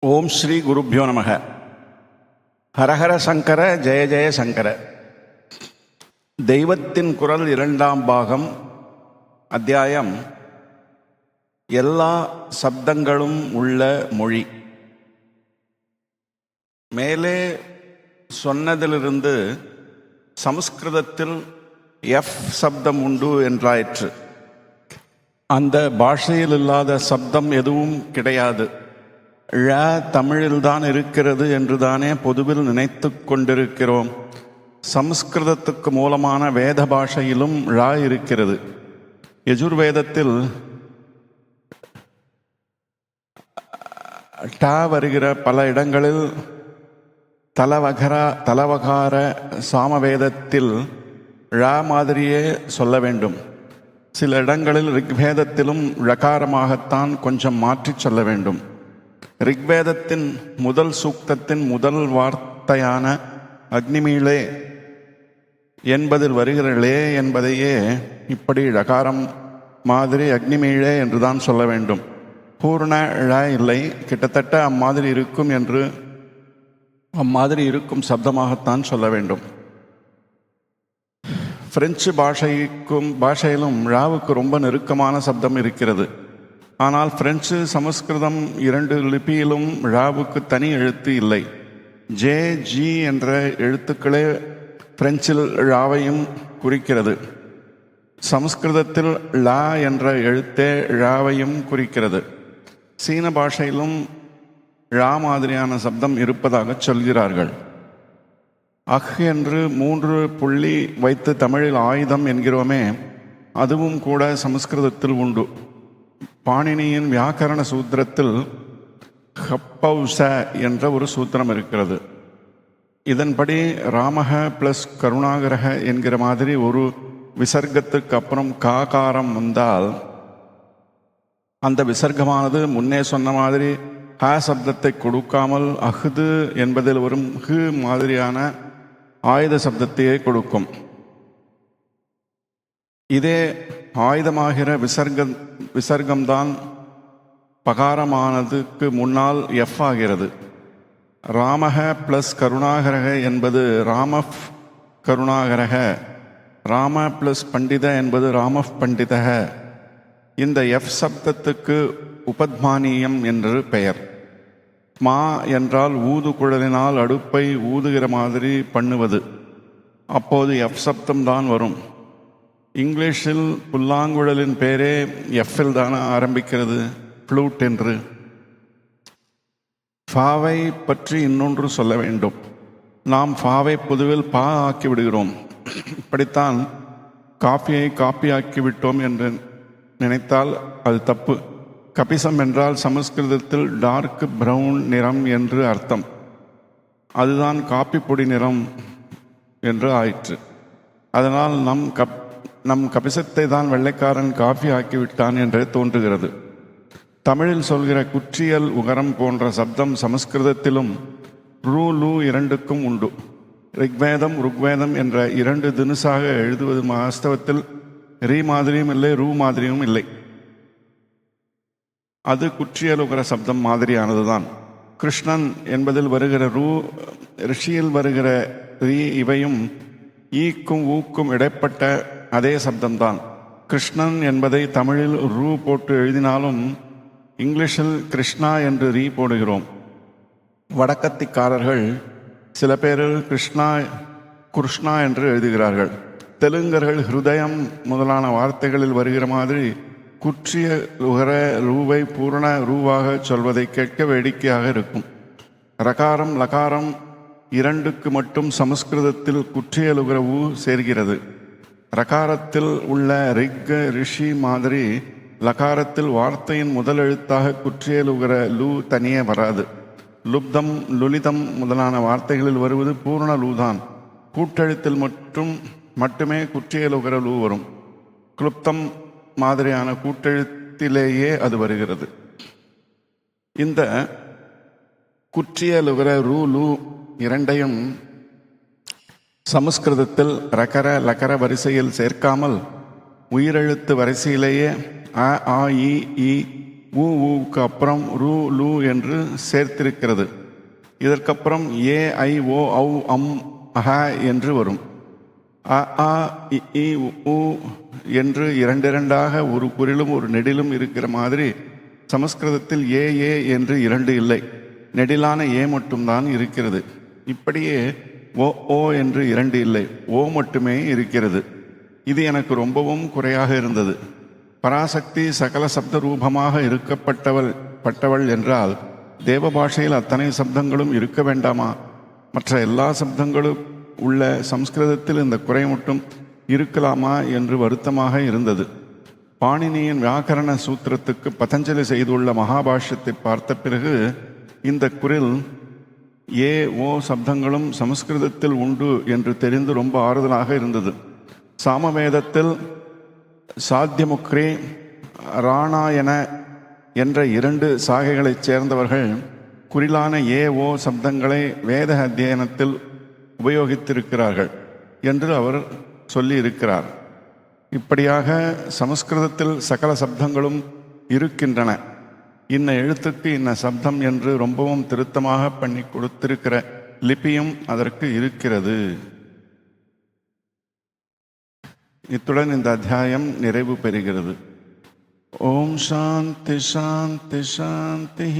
ஓம் ஸ்ரீ குருப்பியோ நமக. ஹரஹர சங்கர ஜெய ஜெய சங்கர. தெய்வத்தின் குரல் இரண்டாம் பாகம் அத்தியாயம் எல்லா சப்தங்களும் உள்ள மொழி. மேலே சொன்னதிலிருந்து சமஸ்கிருதத்தில் எஃப் சப்தம் உண்டு என்றாயிற்று. அந்த பாஷையில் இல்லாத சப்தம் எதுவும் கிடையாது. ழ தமிழில்தான் இருக்கிறது என்று தானே பொதுவில் நினைத்து கொண்டிருக்கிறோம். சமஸ்கிருதத்துக்கு மூலமான வேத பாஷையிலும் ழ இருக்கிறது. யஜுர்வேதத்தில் டா வருகிற பல இடங்களில் தலவகரா தலவகார சாமவேதத்தில் ழ மாதிரியே சொல்ல வேண்டும். சில இடங்களில் ரிக்வேதத்திலும் ழகாரமாகத்தான் கொஞ்சம் மாற்றிச் சொல்ல வேண்டும். ரிக்வேதத்தின் முதல் சூக்தத்தின் முதல் வார்த்தையான அக்னிமீளே என்பதில் வருகிற லே என்பதையே இப்படி ழகாரம் மாதிரி அக்னிமீழே என்று தான் சொல்ல வேண்டும். பூர்ண ழ இல்லை. கிட்டத்தட்ட அம்மாதிரி இருக்கும் என்று அம்மாதிரி இருக்கும் சப்தமாகத்தான் சொல்ல வேண்டும். பிரெஞ்சு பாஷைக்கும் பாஷையிலும் ழாவுக்கு ரொம்ப நெருக்கமான சப்தம் இருக்கிறது. ஆனால் பிரெஞ்சு சமஸ்கிருதம் இரண்டு லிபியிலும் ழாவுக்கு தனி எழுத்து இல்லை. ஜே ஜி என்ற எழுத்துக்களே பிரெஞ்சில் ழாவையும் குறிக்கிறது. சமஸ்கிருதத்தில் லா என்ற எழுத்தே ழாவையும் குறிக்கிறது. சீன பாஷையிலும் ழா மாதிரியான சப்தம் இருப்பதாக சொல்கிறார்கள். அஹ் என்று மூன்று புள்ளி வைத்து தமிழில் ஆயுதம் என்கிறோமே அதுவும் கூட சமஸ்கிருதத்தில் உண்டு. பாணினியின் வியாக்கரண சூத்திரத்தில் ஹப்பௌச என்ற ஒரு சூத்திரம் இருக்கிறது. இதன்படி ராமக பிளஸ் கருணாகரக என்கிற மாதிரி ஒரு விசர்க்கத்துக்கு அப்புறம் காகாரம் வந்தால் அந்த விசர்க்கமானது முன்னே சொன்ன மாதிரி ஹ சப்தத்தை கொடுக்காமல் அஹ்து என்பதில் வரும் ஹு மாதிரியான ஆயுத சப்தத்தையே கொடுக்கும். இதே ஆயுதமாகிற விசர்க்கம் விசர்க்கம்தான் பகாரமானதுக்கு முன்னால் எஃப் ஆகிறது. ராமக ப்ளஸ் கருணாகரக என்பது ராமஃப் கருணாகரக. ராம ப்ளஸ் பண்டித என்பது ராமஃப் பண்டிதக. இந்த எஃப் சப்தத்துக்கு உபத்மானியம் என்று பெயர். மா என்றால் ஊது குழலினால் அடுப்பை ஊதுகிற மாதிரி பண்ணுவது. அப்போது எஃப் சப்தம் தான் வரும். இங்கிலீஷில் புல்லாங்குழலின் பேரே எஃப்பில் தானே ஆரம்பிக்கிறது ஃப்ளூட் என்று. ஃபாவை பற்றி இன்னொன்று சொல்ல வேண்டும். நாம் ஃபாவை பொதுவில் பா ஆக்கி விடுகிறோம். இப்படித்தான் காஃபியை காப்பி ஆக்கி விட்டோம் என்று நினைத்தால் அது தப்பு. கபிசம் என்றால் சமஸ்கிருதத்தில் டார்க் பிரவுன் நிறம் என்று அர்த்தம். அதுதான் காப்பி பொடி நிறம் என்று ஆயிற்று. அதனால் நம் கப் நம் கபிசத்தை தான் வெள்ளைக்காரன் காஃபி ஆக்கிவிட்டான் என்றே தோன்றுகிறது. தமிழில் சொல்கிற குற்றியல் உகரம் போன்ற சப்தம் சமஸ்கிருதத்திலும் ரூ லூ இரண்டுக்கும் உண்டு. ரிக்வேதம் ருக்வேதம் என்ற இரண்டு தினுசாக எழுதுவது வாஸ்தவத்தில் ரீ மாதிரியும் இல்லை ரூ மாதிரியும் இல்லை. அது குற்றியல் உகர சப்தம் மாதிரியானதுதான். கிருஷ்ணன் என்பதில் வருகிற ரூ ரிஷியில் வருகிற ரீ இவையும் ஈக்கும் ஊக்கும் இடைப்பட்ட அதே சப்தம்தான். கிருஷ்ணன் என்பதை தமிழில் ரூ போட்டு எழுதினாலும் இங்கிலீஷில் கிருஷ்ணா என்று ரீ போடுகிறோம். வடக்கத்திக்காரர்கள் சில பேர் கிருஷ்ணா கிருஷ்ணா என்று எழுதுகிறார்கள். தெலுங்கர்கள் ஹிருதயம் முதலான வார்த்தைகளில் வருகிற மாதிரி குற்றிய உகர ரூவை பூரண ரூவாக சொல்வதை கேட்க வேடிக்கையாக இருக்கும். ரகாரம் லகாரம் இரண்டுக்கு மட்டும் சமஸ்கிருதத்தில் குற்றியலுகிற ஊ சேர்கிறது. ரகாரத்தில் உள்ள ரிக் ரிஷி மாதிரி லகாரத்தில் வார்த்தையின் முதல் எழுத்தாக குற்றியலுகிற லூ தனியே வராது. லுப்தம் லுலிதம் முதலான வார்த்தைகளில் வருவது பூர்ண லூதான். கூட்டெழுத்தில் மட்டும் மட்டுமே குற்றியலுகிற லூ வரும். குளுப்தம் மாதிரியான கூட்டெழுத்திலேயே அது வருகிறது. இந்த குற்றியலுகிற ரூ லூ இரண்டையும் சமஸ்கிருதத்தில் ரகர லகர வரிசையில் சேர்க்காமல் உயிரெழுத்து வரிசையிலேயே அ ஆ இ ஈ ஊ ஊவுக்கு அப்புறம் ரூ லூ என்று சேர்த்திருக்கிறது. இதற்கப்புறம் ஏ ஐ ஓ ஔ அம் அஹ என்று வரும். அ ஆ இ உ, ஊ என்று இரண்டிரண்டாக ஒரு குரிலும் ஒரு நெடிலும் இருக்கிற மாதிரி சமஸ்கிருதத்தில் ஏ ஏ என்று இரண்டு இல்லை. நெடிலான ஏ மட்டும்தான் இருக்கிறது. இப்படியே ஓ ஓ என்று இரண்டு இல்லை. ஓ மட்டுமே இருக்கிறது. இது எனக்கு ரொம்பவும் குறையாக இருந்தது. பராசக்தி சகல சப்த ரூபமாக இருக்கப்பட்டவள் பட்டவள் என்றால் தேவ பாஷையில் அத்தனை சப்தங்களும் இருக்க வேண்டாமா? மற்ற எல்லா சப்தங்களும் உள்ள சம்ஸ்கிருதத்தில் இந்த குறை மட்டும் இருக்கலாமா என்று வருத்தமாக இருந்தது. பாணினியின் வியாக்கரண சூத்திரத்துக்கு பதஞ்சலி செய்துள்ள மகாபாஷ்யத்தை பார்த்த பிறகு இந்த குரில் ஏ ஓ சப்தங்களும் சமஸ்கிருதத்தில் உண்டு என்று தெரிந்து ரொம்ப ஆறுதலாக இருந்தது. சாமவேதத்தில் சாத்தியமுக்ரி ராணாயன என்ற இரண்டு சாகைகளைச் சேர்ந்தவர்கள் குறிலான ஏ ஓ சப்தங்களை வேத அத்தியனத்தில் உபயோகித்திருக்கிறார்கள் என்று அவர் சொல்லியிருக்கிறார். இப்படியாக சமஸ்கிருதத்தில் சகல சப்தங்களும் இருக்கின்றன. இன்ன எழுத்துக்கு இன்ன சப்தம் என்று ரொம்பவும் திருத்தமாக பண்ணி கொடுத்திருக்கிற லிபியும் அதற்கு இருக்கிறது. இத்துடன் இந்த அத்தியாயம் நிறைவு பெறுகிறது. ஓம் சாந்தி சாந்தி சாந்தி.